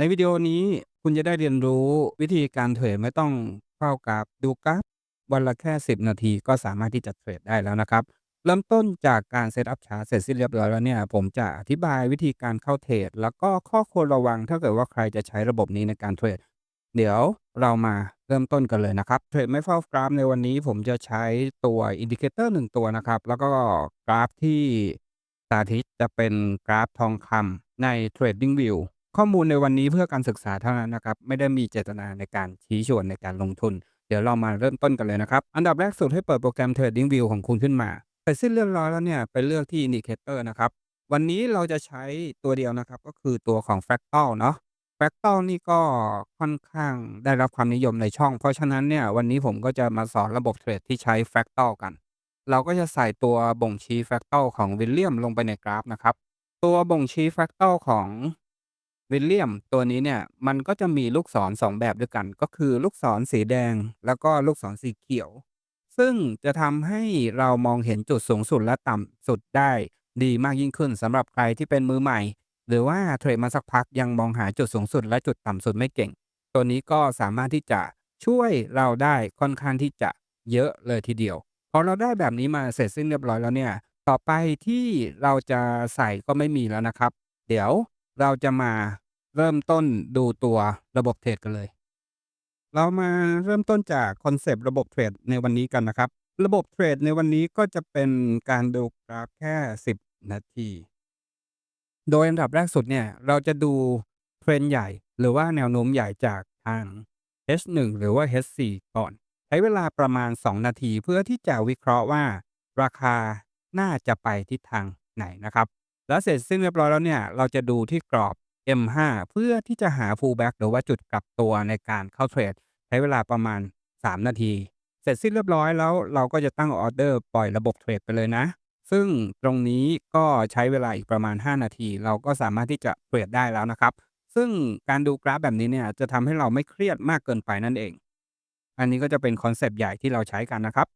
ในวิดีโอนี้คุณจะได้เรียนรู้วิธีการเทรดไม่ต้องเข้ากราฟดูกราฟวันละแค่ 10 นาทีก็สามารถที่จะเทรดได้แล้วนะครับ เริ่มต้นจากการเซตอัพชาร์ตเสร็จสิ้นเรียบร้อยแล้วเนี่ย ผมจะอธิบายวิธีการเข้าเทรดแล้วก็ข้อควรระวังถ้าเกิดว่าใครจะใช้ระบบนี้ในการเทรดเดี๋ยวเรามาเริ่มต้นกันเลยนะครับเทรดไม่เฝ้ากราฟในวันนี้ผมจะใช้ตัวอินดิเคเตอร์หนึ่งตัวนะครับ แล้วก็กราฟที่สาธิตจะเป็นกราฟทองคำใน Trading View ข้อมูลในวันนี้เพื่อการศึกษาเท่านั้นนะครับ ไม่ได้มีเจตนาในการชี้ชวนในการลงทุน เดี๋ยวเรามาเริ่มต้นกันเลยนะครับ อันดับแรกสุดให้เปิดโปรแกรม Trading View ของคุณขึ้นมาเสร็จสิ้นเรียบร้อยแล้วเนี่ยไปเลือกที่ Indicator นะครับ วันนี้เราจะใช้ตัวเดียวนะครับ ก็คือตัวของ Fractal เนาะ Fractal นี่ก็ค่อนข้างได้รับความนิยมในช่อง เพราะฉะนั้นเนี่ยวันนี้ผมก็จะมาสอนระบบเทรดที่ใช้ Fractal กัน เราก็จะใส่ตัวบ่งชี้ Fractal ของวิลเลียมลงไปในกราฟนะครับตัวบ่งชี้ Fractal ของ วิลเลียมตัวนี้เนี่ยมันก็จะมีลูกศร2แบบด้วยกัน ก็คือลูกศรสีแดง แล้วก็ลูกศรสีเขียว ซึ่งจะทำให้เรามองเห็นจุดสูงสุดและต่ำสุดได้ดีมากยิ่งขึ้นสำหรับใครที่เป็นมือใหม่ หรือว่าเทรดมาสักพักยังมองหาจุดสูงสุดและจุดต่ำสุดไม่เก่ง ตัวนี้ก็สามารถที่จะช่วยเราได้ค่อนข้างที่จะเยอะเลยทีเดียวพอเราได้แบบนี้มาเสร็จสิ้นเรียบร้อยแล้วเนี่ย ต่อไปที่เราจะใส่ก็ไม่มีแล้วนะครับ เดี๋ยวเราจะมา เริ่มต้นดูตัวระบบเทรดกันเลย เรามาเริ่มต้นจากคอนเซปต์ระบบเทรดในวันนี้กันนะครับ ระบบเทรดในวันนี้ก็จะเป็นการดูกราฟแค่ 10 นาที โดยอันดับแรกสุดเนี่ย เราจะดูเทรนด์ใหญ่ หรือว่าแนวโน้มใหญ่จากทาง H1 หรือว่า H4 ก่อน ใช้เวลาประมาณ 2 นาทีเพื่อที่จะวิเคราะห์ว่า ราคาน่าจะไปทิศทางไหนนะครับ แล้วเสร็จสิ้นเรียบร้อยแล้วเนี่ย เราจะดูที่กรอบ M5 เพื่อที่จะหา pullback หรือว่าจุดกลับตัวในการเข้าเทรด ใช้เวลาประมาณ 3 นาที เสร็จสิ้นเรียบร้อยแล้วเราก็จะตั้งออเดอร์ปล่อยระบบเทรดไปเลยนะ ซึ่งตรงนี้ก็ใช้เวลาอีกประมาณ 5 นาที เราก็สามารถที่จะเทรดได้แล้วนะครับ ซึ่งการดูกราฟแบบนี้เนี่ยจะทำให้เราไม่เครียดมากเกินไปนั่นเอง อันนี้ก็จะเป็นคอนเซปต์ใหญ่ที่เราใช้กันนะครับ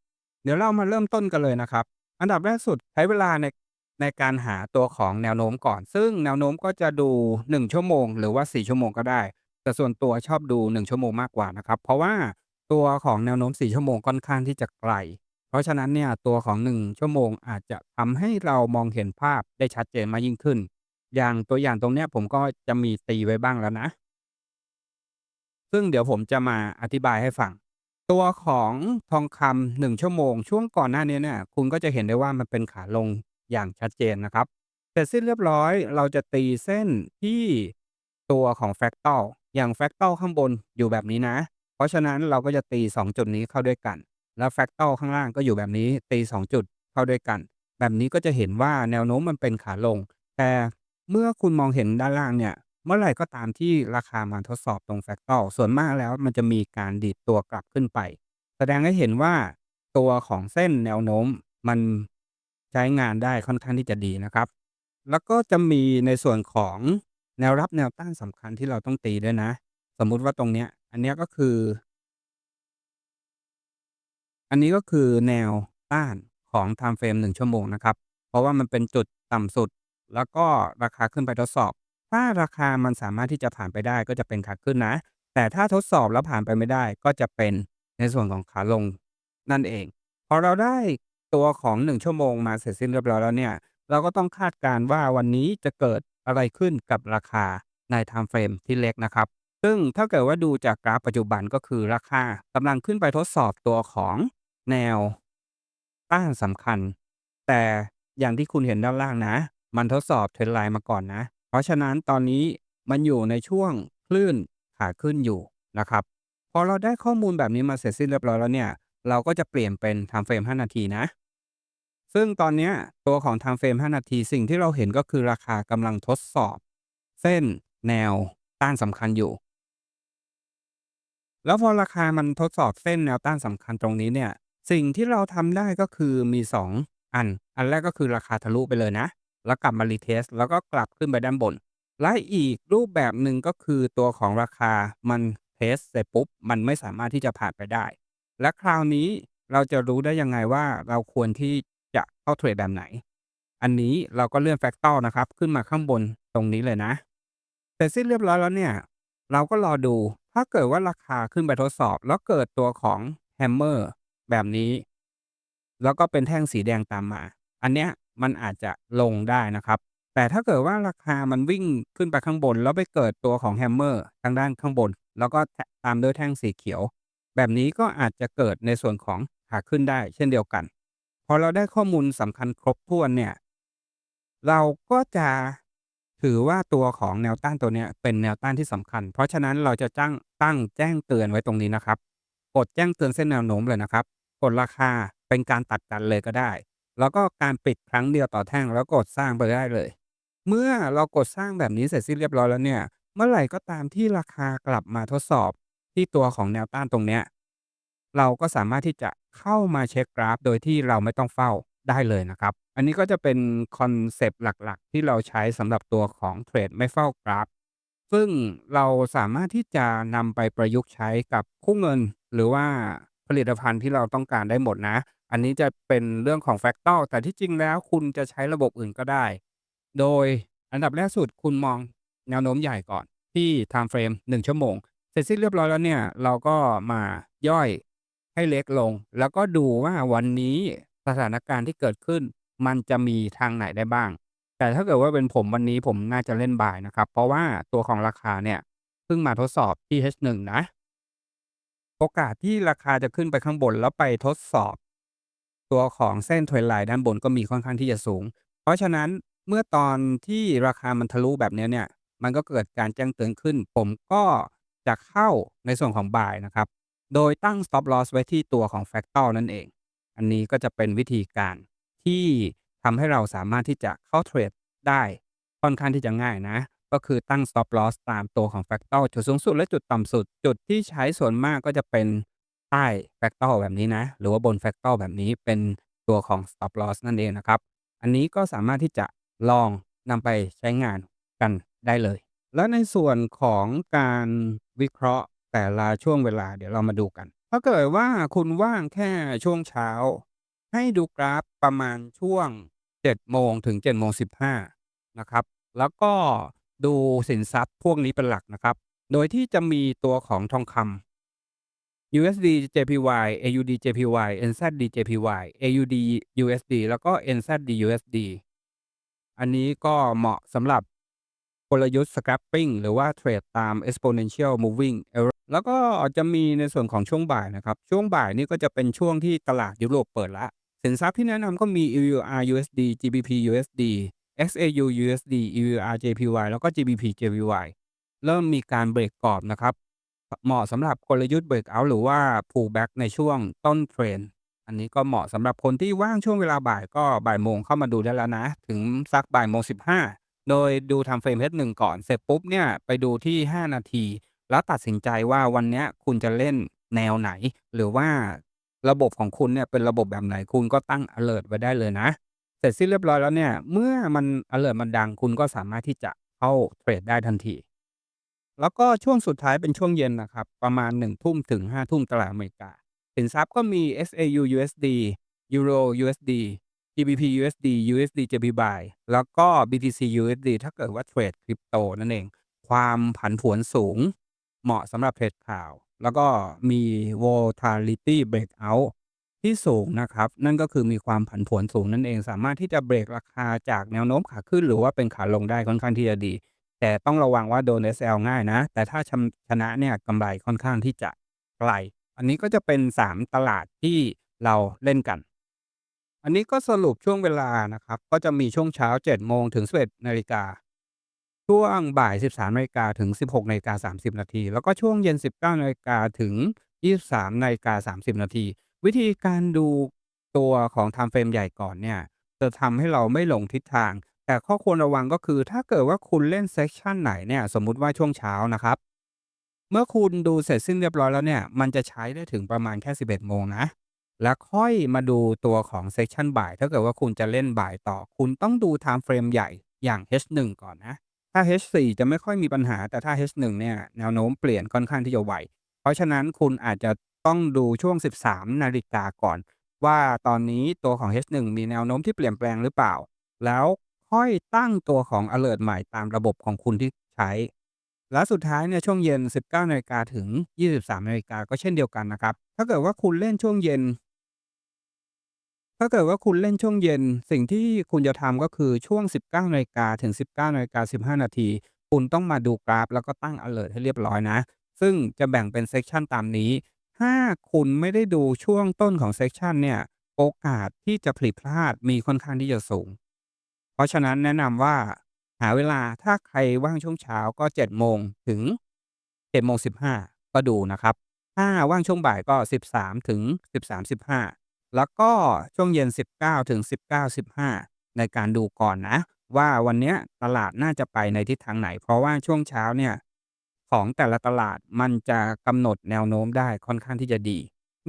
เดี๋ยวเรามาเริ่มต้นกันเลยนะครับ อันดับแรกสุดใช้เวลาใน ในการหาตัวของแนวโน้มก่อน ซึ่งแนวโน้มก็จะดู 1 ชั่วโมง หรือว่า 4 ชั่วโมงก็ได้ แต่ส่วนตัวชอบดู 1 ชั่วโมงมากกว่านะครับ เพราะว่าตัวของแนวโน้ม 4 ชั่วโมงค่อนข้างที่จะไกล เพราะฉะนั้นเนี่ยตัวของ 1 ชั่วโมงอาจจะทำให้เรามองเห็นภาพได้ชัดเจนมากยิ่งขึ้น อย่างตัวอย่างตรงเนี้ยผมก็จะมีตีไว้บ้างแล้วนะ ซึ่งเดี๋ยวผมจะมาอธิบายให้ฟังตัวของทองคำหนึ่งชั่วโมง ช่วงก่อนหน้านี้เนี่ยคุณก็จะเห็นได้ว่ามันเป็นขาลง อย่างชัดเจนนะครับ เสร็จสิ้นเรียบร้อย เราจะตีเส้นที่ตัวของ Fractal อย่าง Fractal ข้างบนอยู่แบบนี้นะ เพราะฉะนั้นเราก็จะตี 2 จุดนี้เข้าด้วยกัน แล้ว Fractal ข้างล่างก็อยู่แบบนี้ตี 2 จุดเข้าด้วยกัน แบบนี้ก็จะเห็นว่าแนวโน้มมันเป็นขาลง แต่เมื่อคุณมองเห็นด้านล่างเนี่ย เมื่อไหร่ก็ตามที่ราคามาทดสอบตรง Fractal ส่วนมากแล้วมันจะมีการดีดตัวกลับขึ้นไป แสดงให้เห็นว่าตัวของเส้นแนวโน้มมัน ใช้งานได้ค่อนข้างที่จะดีนะครับ แล้วก็จะมีในส่วนของแนวรับแนวต้านสำคัญที่เราต้องตีด้วยนะ สมมุติว่าตรงเนี้ย อันเนี้ยก็คือ อันนี้ก็คือแนวต้านของ Time Frame 1ชั่วโมงนะครับ เพราะว่ามันเป็นจุดต่ำสุด แล้วก็ราคาขึ้นไปทดสอบ ถ้าราคามันสามารถที่จะผ่านไปได้ก็จะเป็นขาขึ้นนะ แต่ถ้าทดสอบแล้วผ่านไปไม่ได้ก็จะเป็นในส่วนของขาลงนั่นเอง พอเราได้ ตัวของ 1 ชั่วโมงมาเสร็จสิ้นเรียบร้อยแล้วเนี่ย เราก็ต้องคาดการณ์ว่าวันนี้จะเกิดอะไรขึ้นกับราคาใน Time Frame ที่เล็กนะครับ ซึ่งถ้าเกิดว่าดูจากกราฟปัจจุบันก็คือราคากำลังขึ้นไปทดสอบตัวของแนวต้านสำคัญ แต่อย่างที่คุณเห็นด้านล่างนะ มันทดสอบเทรนไลน์มาก่อนนะ เพราะฉะนั้นตอนนี้มันอยู่ในช่วงคลื่นขาขึ้นอยู่นะครับ พอเราได้ข้อมูลแบบนี้มาเสร็จสิ้นเรียบร้อยแล้วเนี่ย เราก็จะเปลี่ยนเป็น Time Frame 5นาทีนะ ซึ่งตอนนี้ตัวของ Time Frame 5 นาที สิ่งที่เราเห็นก็คือราคากำลังทดสอบ เส้นแนวต้านสำคัญอยู่ แล้วพอราคามันทดสอบเส้นแนวต้านสำคัญตรงนี้เนี่ย สิ่งที่เราทำได้ก็คือมี 2 อัน อันแรกก็คือราคาทะลุไปเลยนะ แล้วกลับมารีเทสแล้วก็กลับขึ้นไปด้านบน และอีกรูปแบบหนึ่งก็คือตัวของราคามันเทสเสร็จปุ๊บ มันไม่สามารถที่จะผ่านไปได้ และคราวนี้เราจะรู้ได้ยังไงว่าเราควรที่ จะเข้าเทรดแบบไหน อันนี้เราก็เลื่อน Fractal นะครับ ขึ้นมาข้างบนตรงนี้เลยนะเสร็จสิ้นเรียบร้อยแล้วเนี่ย เราก็รอดูถ้าเกิดว่าราคาขึ้นไปทดสอบ แล้วเกิดตัวของ Hammer แบบนี้ แล้วก็เป็นแท่งสีแดงตามมา อันเนี้ยมันอาจจะลงได้นะครับ แต่ถ้าเกิดว่าราคามันวิ่งขึ้นไปข้างบน แล้วไปเกิดตัวของ Hammer ทางด้านข้างบน แล้วก็ตามด้วยแท่งสีเขียว แบบนี้ก็อาจจะเกิดในส่วนของขาขึ้นได้เช่นเดียวกัน พอเราได้ข้อมูลสำคัญครบถ้วนเนี่ย เราก็จะถือว่าตัวของแนวต้านตัวเนี้ยเป็นแนวต้านที่สำคัญ เพราะฉะนั้นเราจะจ้างตั้งแจ้งเตือนไว้ตรงนี้นะครับ กดแจ้งเตือนเส้นแนวโน้มเลยนะครับ กดราคาเป็นการตัดกันเลยก็ได้ แล้วก็การปิดครั้งเดียวต่อแท่งแล้วกดสร้างไปได้เลย เมื่อเรากดสร้างแบบนี้เสร็จสิ้นเรียบร้อยแล้วเนี่ย เมื่อไหร่ก็ตามที่ราคากลับมาทดสอบที่ตัวของแนวต้านตรงเนี้ย เราก็สามารถที่จะเข้ามาเช็กกราฟ โดยที่เราไม่ต้องเฝ้าได้เลยนะครับ อันนี้ก็จะเป็นคอนเซปต์หลักๆ ที่เราใช้สำหรับตัวของเทรดไม่เฝ้ากราฟ ซึ่งเราสามารถที่จะนำไปประยุกต์ใช้กับคู่เงิน หรือว่าผลิตภัณฑ์ที่เราต้องการได้หมดนะ อันนี้จะเป็นเรื่องของ Fractal แต่ที่จริงแล้วคุณจะใช้ระบบอื่นก็ได้ โดยอันดับแรกสุดคุณมองแนวโน้มใหญ่ก่อนที่ Time Frame 1 ชั่วโมง เสร็จสิ้นเรียบร้อยแล้วเนี่ย เราก็มาย่อย ให้เล็กลง แล้วก็ดูว่าวันนี้สถานการณ์ที่เกิดขึ้น มันจะมีทางไหนได้บ้าง แต่ถ้าเกิดว่าเป็นผมวันนี้ผมน่าจะเล่น Buy นะครับ เพราะว่าตัวของราคาเนี่ยเพิ่งมาทดสอบที่ H1 นะ โอกาสที่ราคาจะขึ้นไปข้างบนแล้วไปทดสอบ ตัวของเส้น Trend Line ด้านบนก็มีค่อนข้างที่จะสูง เพราะฉะนั้นเมื่อตอนที่ราคามันทะลุแบบนี้เนี่ย มันก็เกิดการแจ้งเตือนขึ้น ผมก็จะเข้าในส่วนของ Buy นะครับ โดยตั้ง Stop Loss ไว้ที่ตัวของ Fractal นั่นเอง อันนี้ก็จะเป็นวิธีการที่ทำให้เราสามารถที่จะเข้าเทรดได้ค่อนข้างที่จะง่ายนะ ก็คือตั้ง Stop Loss ตามตัวของ Fractal จุดสูงสุดและจุดต่ำสุด จุดที่ใช้ส่วนมากก็จะเป็นใต้ Fractal แบบนี้นะ หรือว่าบน Fractal แบบนี้เป็นตัวของ Stop Loss นั่นเองนะครับ อันนี้ก็สามารถที่จะลองนำไปใช้งานกันได้เลย แล้วในส่วนของการวิเคราะห์ แต่ละช่วงเวลาเดี๋ยวเรามาดูกัน ถ้าเกิดว่าคุณว่างแค่ช่วงเช้า ให้ดูกราฟประมาณช่วง 7 โมงถึง 7 โมง 15 นะครับ แล้วก็ดูสินทรัพย์พวกนี้เป็นหลักนะครับ โดยที่จะมีตัวของทองคำ USD JPY AUD JPY NZD JPY AUD USD แล้วก็ NZD USD อันนี้ก็เหมาะสำหรับ ลยุทธ์ scalping หรือว่าเทรดตาม exponential moving average แล้วก็จะมีในส่วนของช่วงบ่ายนะครับ ช่วงบ่ายนี่ก็จะเป็นช่วงที่ตลาดยุโรปเปิดล้วสินทรัพย์ที่แนะนำก็มี EUR USD GBP USD XAU USD EUR JPY แล้วก็ GBP JPY เริ่มมีการเบรกกรอบนะครับ เหมาะสำหรับกลยุทธ์ breakout หรือว่า pullback ในช่วงต้นเทรนด์อันนี้ก็เหมาะสำหรับคนที่ว่างช่วงเวลาบ่ายก็บ่ายโมงเข้ามาดูได้แล้วนะ ถึงสักบ่ายโมง15 โดยดู Time Frame H1 ก่อน เสร็จปุ๊บเนี่ยไปดูที่ 5 นาที แล้วตัดสินใจว่าวันเนี้ยคุณจะเล่นแนวไหน หรือว่าระบบของคุณเนี่ยเป็นระบบแบบไหนคุณก็ตั้งอะเลิร์ตไว้ได้เลยนะ เสร็จสิ้นเรียบร้อยแล้วเนี่ย เมื่อมันอะเลิร์ตมันดังคุณก็สามารถที่จะเข้าเทรดได้ทันที แล้วก็ช่วงสุดท้ายเป็นช่วงเย็นนะครับ ประมาณ1ทุ่มถึง5ทุ่มตลาดอเมริกาสินทรัพย์ก็มี XAU USD Euro USD GBP USD USD JPY แล้วก็ BTC USD ถ้าเกิดว่าเทรดคริปโตนั่นเอง ความผันผวนสูง เหมาะสำหรับเทรดข่าว แล้วก็มี volatility breakout ที่สูงนะครับ นั่นก็คือมีความผันผวนสูงนั่นเอง สามารถที่จะเบรกราคาจากแนวโน้มขาขึ้น หรือว่าเป็นขาลงได้ค่อนข้างที่จะดี แต่ต้องระวังว่าโดน SL ง่ายนะ แต่ถ้าชชนะเนี่ยกำไรค่อนข้างที่จะไกล อันนี้ก็จะเป็น 3 ตลาดที่เราเล่นกัน อันนี้ก็สรุปช่วงเวลานะครับ ก็จะมีช่วงเช้า 7 โมงถึง 11 นาฬิกา ช่วงบ่าย 13 นาฬิกาถึง 16 นาฬิกา 30 นาที แล้วก็ช่วงเย็น 19 นาฬิกาถึง 23 นาฬิกา 30 นาที วิธีการดูตัวของ Time Frame ใหญ่ก่อนเนี่ย จะทำให้เราไม่หลงทิศทาง แต่ข้อควรระวังก็คือถ้าเกิดว่าคุณเล่นเซกชันไหนเนี่ย สมมุติว่าช่วงเช้านะครับ เมื่อคุณดูเสร็จสิ้นเรียบร้อยแล้วเนี่ย มันจะใช้ได้ถึงประมาณแค่ 11 โมงนะ แล้วค่อยมาดูตัวของเซกชันบ่าย ถ้าเกิดว่าคุณจะเล่นบ่ายต่อ คุณต้องดู Time Frame ใหญ่อย่าง H1 ก่อนนะ ถ้า H4 จะไม่ค่อยมีปัญหา แต่ถ้า H1 เนี่ยแนวโน้มเปลี่ยนค่อนข้างที่จะไว เพราะฉะนั้นคุณอาจจะต้องดูช่วง 13 นาฬิกาก่อน ว่าตอนนี้ตัวของ H1 มีแนวโน้มที่เปลี่ยนแปลงหรือเปล่า แล้วค่อยตั้งตัวของอะเลิร์ตใหม่ตามระบบของคุณที่ใช้ และสุดท้ายเนี่ยช่วงเย็น 19นาฬิกาถึง 23นาฬิกาก็เช่นเดียวกันนะครับ ถ้าเกิดว่าคุณเล่นช่วงเย็น ถ้าเกิดว่าคุณเล่นช่วงเย็น สิ่งที่คุณจะทำก็คือช่วง 19นาฬิกาถึง 19นาฬิกา15 นาที คุณต้องมาดูกราฟ แล้วก็ตั้งอะเลิร์ตให้เรียบร้อยนะ ซึ่งจะแบ่งเป็นเซกชันตามนี้ ถ้าคุณไม่ได้ดูช่วงต้นของเซกชันเนี่ย โอกาสที่จะผิดพลาดมีค่อนข้างที่จะสูง เพราะฉะนั้นแนะนำว่า หาเวลาถ้าใครว่างช่วงเช้าก็ 7 โมงถึง7โมง15 ก็ดูนะครับ ถ้าว่างช่วงบ่ายก็ 13 ถึง 13 15 แล้วก็ช่วงเย็น 19 ถึง 19 15 ในการดูก่อนนะ ว่าวันนี้ตลาดน่าจะไปในทิศทางไหน เพราะว่าช่วงเช้าเนี่ยของแต่ละตลาดมันจะกำหนดแนวโน้มได้ค่อนข้างที่จะดี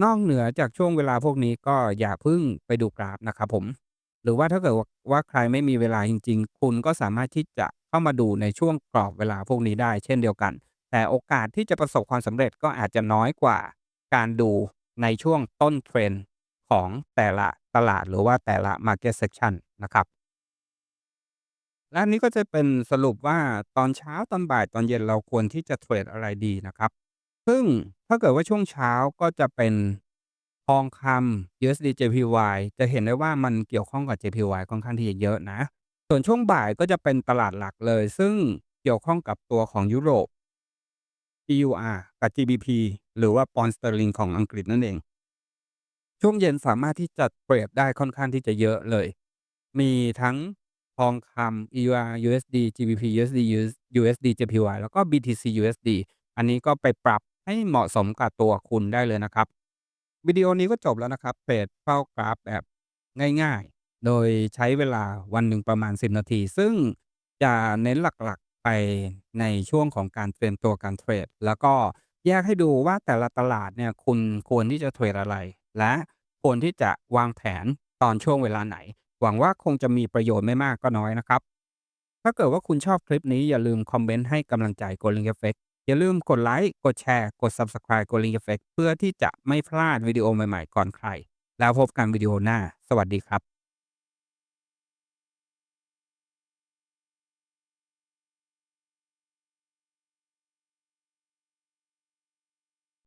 นอกเหนือจากช่วงเวลาพวกนี้ก็อย่าพิ่งไปดูกราฟนะครับผม หรือว่าถ้าเกิดว่าว่าใครไม่มีเวลาจริง ๆ คุณก็สามารถที่จะเข้ามาดูในช่วงกรอบเวลาพวกนี้ได้เช่นเดียวกัน แต่โอกาสที่จะประสบความสำเร็จก็อาจจะน้อยกว่า การดูในช่วงต้น trend ของแต่ละตลาดหรือว่าแต่ละ market section นะครับ และนี้ก็จะเป็นสรุปว่าตอนเช้าตอนบ่ายตอนเย็นเราควรที่จะเทรดอะไรดีนะครับ ซึ่งถ้าเกิดว่าช่วงเช้าก็จะเป็นทองคำ USD JPY จะเห็นได้ว่ามันเกี่ยวข้องกับ JPY ค่อนข้างที่จะเยอะนะ ส่วนช่วงบ่ายก็จะเป็นตลาดหลักเลย ซึ่งเกี่ยวข้องกับตัวของยุโรป GUR กับ GBP หรือว่าปอนด์สเตอร์ลิงของอังกฤษนั่นเอง ช่วงเย็นสามารถที่จะเทรดได้ค่อนข้างที่จะเยอะเลย มีทั้งทองคำ EUR USD GBP USD USD JPY แล้วก็ BTC USD อันนี้ก็ไปปรับให้เหมาะสมกับตัวคุณได้เลยนะครับ วิดีโอนี้ก็จบแล้วนะครับเทรดเฝ้ากราฟแบบง่ายๆ โดยใช้เวลาวันหนึ่งประมาณ 10 นาที ซึ่งจะเน้นหลักๆไปในช่วงของการเตรียมตัวการเทรด แล้วก็แยกให้ดูว่าแต่ละตลาดเนี่ยคุณควรที่จะเทรดอะไร และควรที่จะวางแผนตอนช่วงเวลาไหน หวังว่าคงจะมีประโยชน์ไม่มากก็น้อยนะครับ ถ้าเกิดว่าคุณชอบคลิปนี้อย่าลืมคอมเมนต์ให้กำลังใจ g o l i n g Effect อย่าลืมกดไลค์กดแชร์กด Subscribe g o l i n g Effect เพื่อที่จะไม่พลาดวิดีโอใหม่ๆก่อนใคร แล้วพบกันวิดีโอหน้า สวัสดีครับ